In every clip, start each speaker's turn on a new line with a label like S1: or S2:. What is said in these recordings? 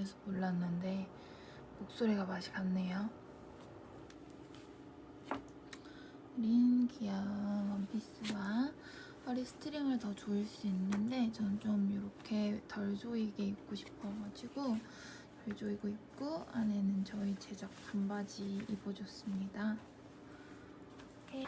S1: 해서 몰랐는데 목소리가 맛이 갔네요. 린 귀여운 원피스와 허리 스트링을 더 조일 수 있는데 전좀 이렇게 덜 조이게 입고 싶어가지고 덜 조이고 입고 안에는 저희 제작 반바지 입어줬습니다. 이렇게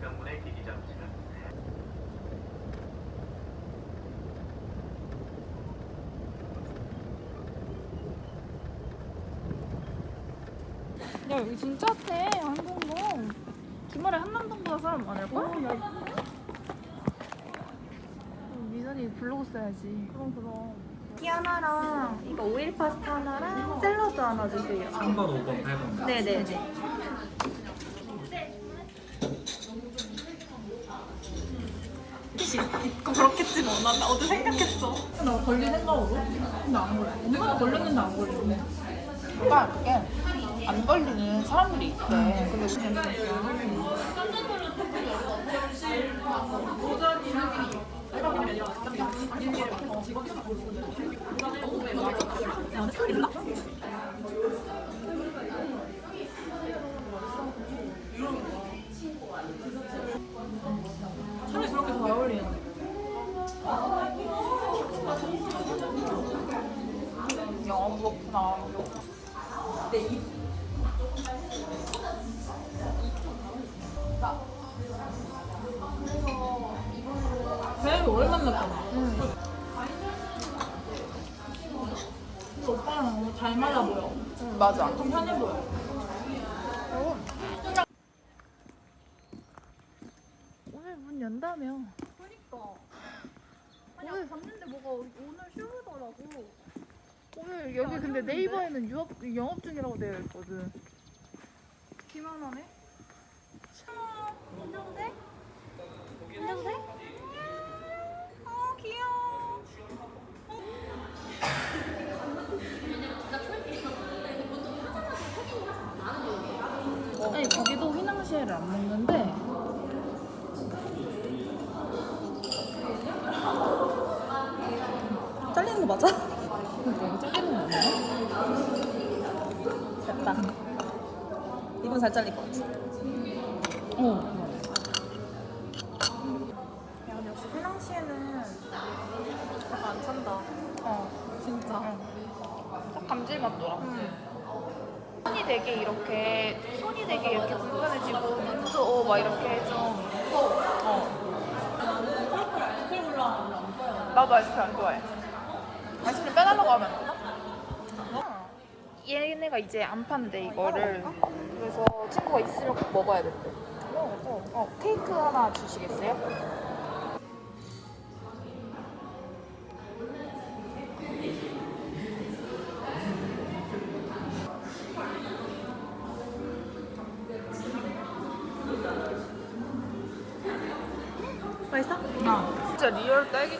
S2: 숙명문의 기기 장치는
S1: 야 여기 진짜 핫해 한동동 주말에 한남동보다 사람 많을걸? 어, 미선이 블로그 써야지 그럼 그럼
S3: 키 하나랑 이거 오일 파스타 하나랑 샐러드 하나 주세요.
S4: 3번, 5번, 8번.
S3: 네네네.
S1: 그렇겠지 뭐. 나 어제 생각했어. 나 걸릴 생각으로? 근데 안 걸려. 엄마가 걸렸는데 안 걸리네. 그러니까 이게 안 걸리는 사람들이 있대. 근데 그냥 차라리 오랜만 났잖아. 응. 근데 오빠랑 너무 잘 맞아 보여. 응, 맞아. 좀 편해 보여. 오늘 문 연다며.
S3: 그러니까. 아니
S1: 오늘-
S3: 봤는데 뭐가 오늘 휴무더라고.
S1: 오늘 여기 근데 네이버에는 유업, 영업 중이라고 되어 있거든.
S3: 기만 하네. 인정돼? 인정돼? 어 귀여워.
S1: 아니 거기도 휘낭시에를 안 먹는데
S3: 잘리는 거 맞아?
S1: 그러니까 잘리는 거 아니야?
S3: 됐다. 이건 잘 잘릴 것 같아.
S1: 어.
S3: 야 근데 역시 휘낭시에는 약간 안 찬다.
S1: 어.
S3: 진짜.
S1: 딱 감질맛 돌아. 손이 되게 이렇게 손이 되게 이렇게 불편해지고 눈도 어, 막 이렇게 좀 어. 나도 아이스크림 안 좋아해. 아이스크림 빼달라고 하면 안 되나? 얘네가 이제 안 판대 이거를. 그래서 친구가 있으면 꼭 먹어야 된대. 어, 어, 케이크 하나 주시겠어요?
S3: 맛있어?
S1: 아, 진짜 리얼 딸기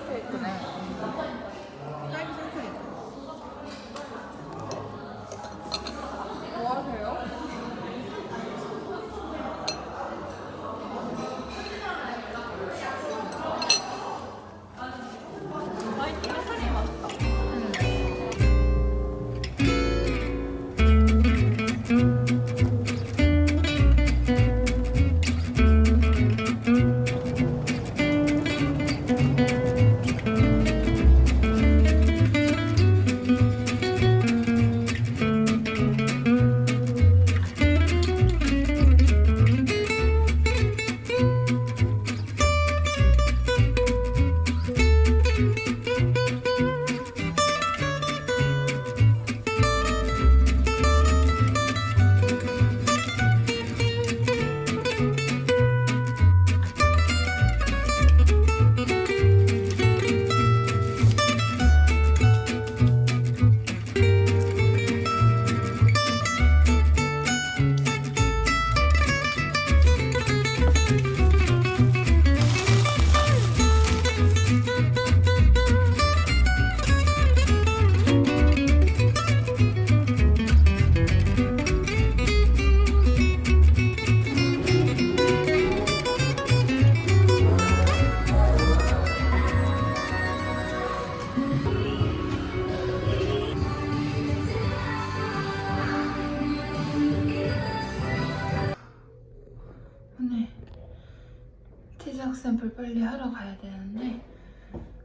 S1: 빨리 하러 가야 되는데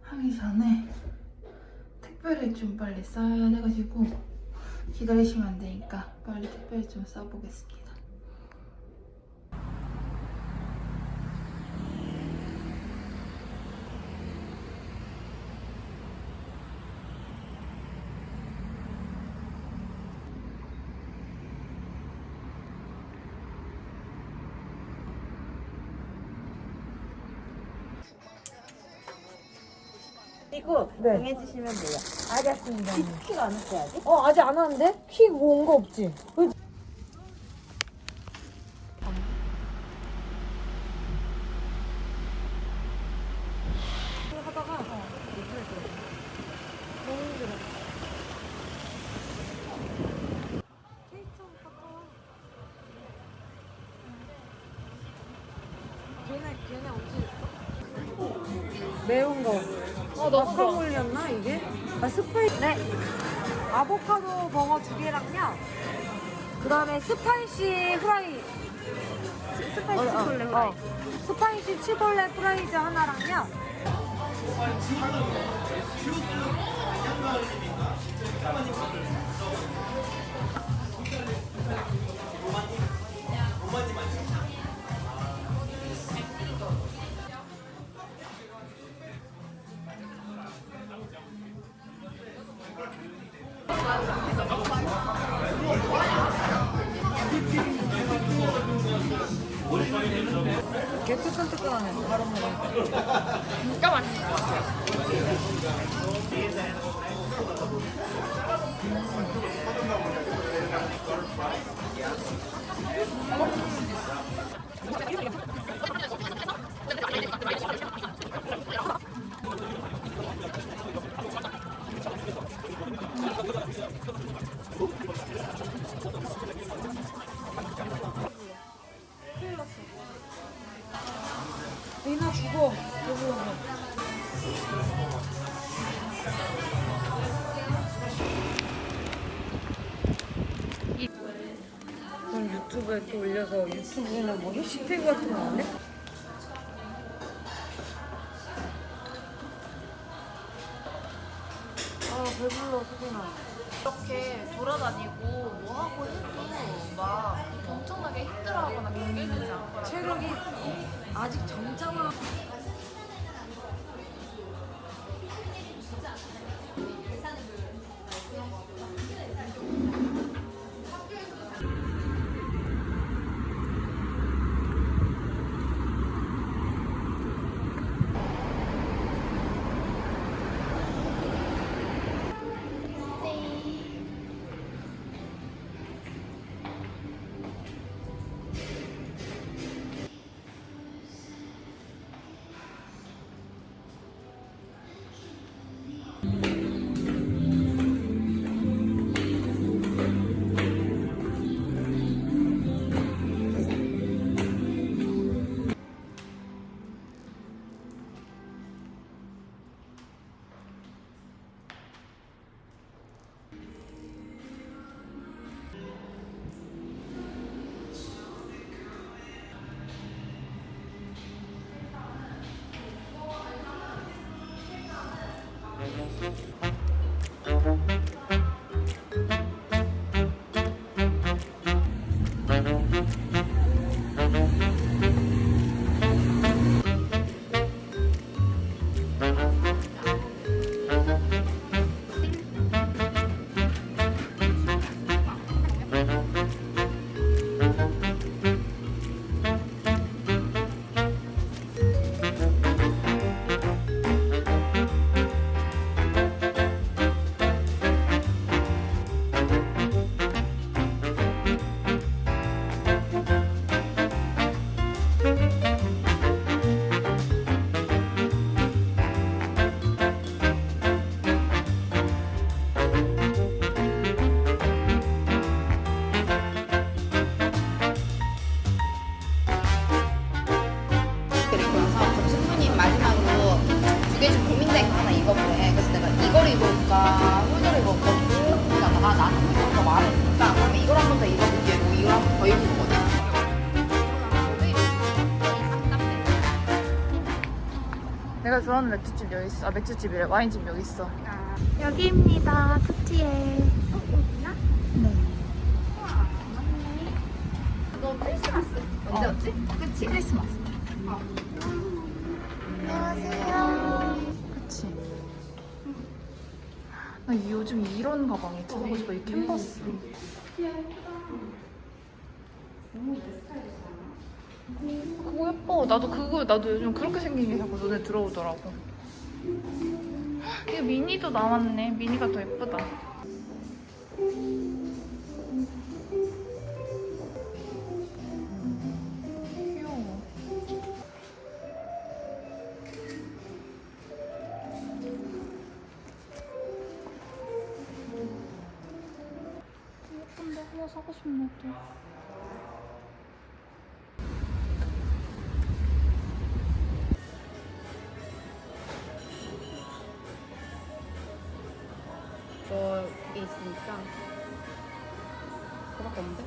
S1: 하기 전에 택배를 좀 빨리 써야 돼가지고 기다리시면 안 되니까 빨리 택배를 좀 써보겠습니다.
S4: 이거
S5: 네.
S4: 정해주시면 돼요. 알겠습니다. 키가 안 했어야지.
S5: 어 아직 안 왔는데? 퀵온거 없지? 그- 하다가 어. 너무. 어, 마카몰리였나 이게? 아 스파이. 네. 아보카도 버거 두 개랑요. 그 다음에 스파이시 후라이. 스파이시 치폴레 후라이. 스파이시 치폴레 프라이즈 하나랑요. 개 뜨끈뜨끈하네. 바로 먹으니까.
S1: 진짜 맛있는 것
S5: 올려서 유튜브는 뭐 해시태그 같은 거안 해? 아 배불러 수진아.
S1: 이렇게 돌아다니고 뭐 하고 해도 막 엄청나게 힘들어하거나 경계되지 않더라고요.
S5: 체력이 아직 젊 잖아.
S6: 입을까 홀더를 입을까 쭉 가다가 나는 이거 더 마음에 드니까 그러면 이걸 한 번 더 입어보기에도 이걸 한 번 더 입을 거거든.
S1: 내가 좋아하는 맥주집 여기 있어. 아 맥주집이래. 와인집 여기 있어.
S3: 여기입니다. 푸티에. 어, 여기야?
S1: 네.
S3: 너 크리스마스 언제였지?
S1: 그치 크리스마스. 안 나 요즘 이런 가방이 찾고 싶어. 이 캔버스. 그거 예뻐. 나도 그거 나도 요즘 그렇게 생긴 게 자꾸 눈에 들어오더라고. 이거 미니도 나왔네. 미니가 더 예쁘다. 하나 사고 싶네 또.
S6: 저기 있으니까 그거밖에 없는데?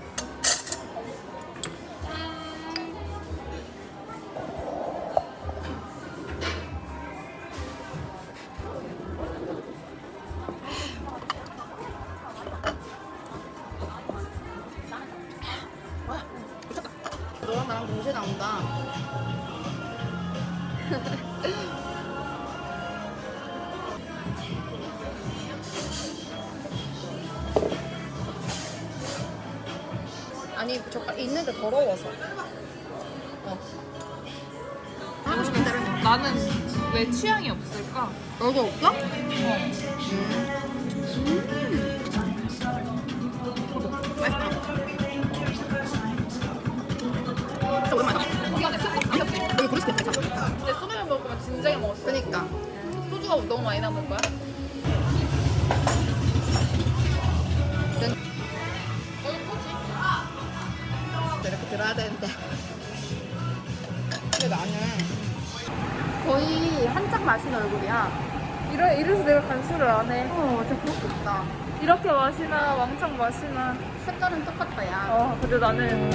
S6: 아니 젓갈 있는데 더러워서. 어. 해.
S1: 나는 왜 취향이 없을까?
S6: 너도 없어? 진짜 오랜만이다. 여기 브리스켓 괜찮아.
S1: 근데 소주만 먹으면 진작에 먹었어.
S6: 그니까.
S1: 소주가 너무 많이 남은 거야?
S6: 얼굴이야.
S1: 이래, 이래서 내가 간수를 안 해.
S6: 어, 진짜 부럽겠다.
S1: 이렇게 마시나 왕창 마시나.
S6: 색깔은 똑같다, 야.
S1: 어, 근데 나는